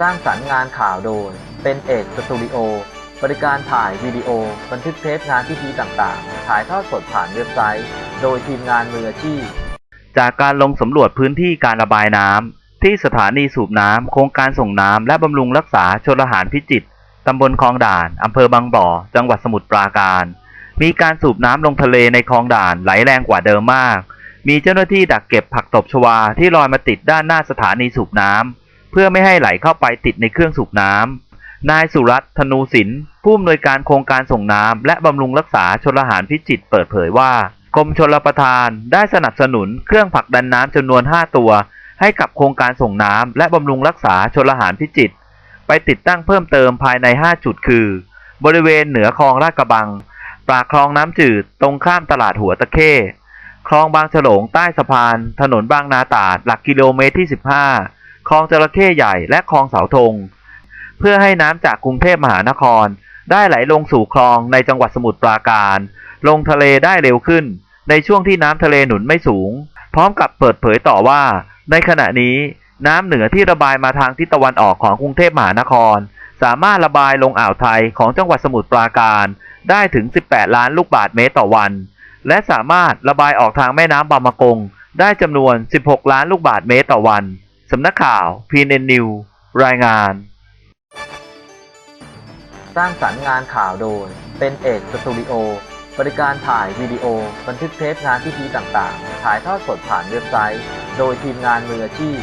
สร้างสรรค์งานข่าวโดย เป็นเอกสตูดิโอ บริการถ่ายวิดีโอ บันทึกเทปงานพิธีต่างๆ ถ่ายทอดสดผ่านเว็บไซต์ โดยทีมงานมืออาชีพ จากการลงสำรวจพื้นที่การระบายน้ำที่สถานีสูบน้ำโครงการส่งน้ำและบำรุงรักษาชลหารพิจิตรตำบลคลองด่านอำเภอบางบ่อ จังหวัดสมุทรปราการ มีการสูบน้ำลงทะเลในคลองด่านไหลแรงกว่าเดิมมาก มีเจ้าหน้าที่ดักเก็บผักตบชวาที่ลอยมาติดด้านหน้าสถานีสูบน้ำ เพื่อไม่ให้ไหลเข้าไปติดในเครื่องสูบน้ำนายสุรัตน์ธนูศิลป์ผู้อำนวยการโครงการส่งน้ำและบำรุงรักษาชลหารพิจิตรเปิดเผยว่ากรมชลประทานได้สนับสนุนเครื่องผลักดันน้ำจำนวน 5 ตัว ให้กับโครงการส่งน้ำและบำรุงรักษาชลหารพิจิตรไปติดตั้งเพิ่มเติมภายใน 5 จุดคือ บริเวณเหนือคลองลาดกระบัง ปากคลองน้ำจืดตรงข้ามตลาดหัวตะเข้คลองบางฉลงใต้สะพาน ถนนบางนาตราดหลักกิโลเมตรที่ 15 คลองจระเข้ใหญ่และคลองเสาธง เพื่อให้น้ำจากกรุงเทพมหานคร ได้ไหลลงสู่คลองในจังหวัดสมุทรปราการ ลงทะเลได้เร็วขึ้น ในช่วงที่น้ำทะเลหนุนไม่สูง พร้อมกับเปิดเผยต่อว่า ในขณะนี้น้ำเหนือที่ระบายมาทางทิศตะวันออกของกรุงเทพมหานคร สามารถระบายลงอ่าวไทยของจังหวัดสมุทรปราการได้ถึง 18 ล้านลูกบาศก์เมตรต่อวัน และสามารถระบายออกทางแม่น้ำบางมะกง ได้จำนวน 16 ล้านลูกบาศก์เมตรต่อวัน สำนักข่าว PNN News รายงาน สร้างสรรค์งานข่าวโดย เป็นเอกสตูดิโอ บริการถ่ายวิดีโอ บันทึกเทปงานพิธีต่างๆ ถ่ายทอดสดผ่านเว็บไซต์ โดยทีมงานมืออาชีพ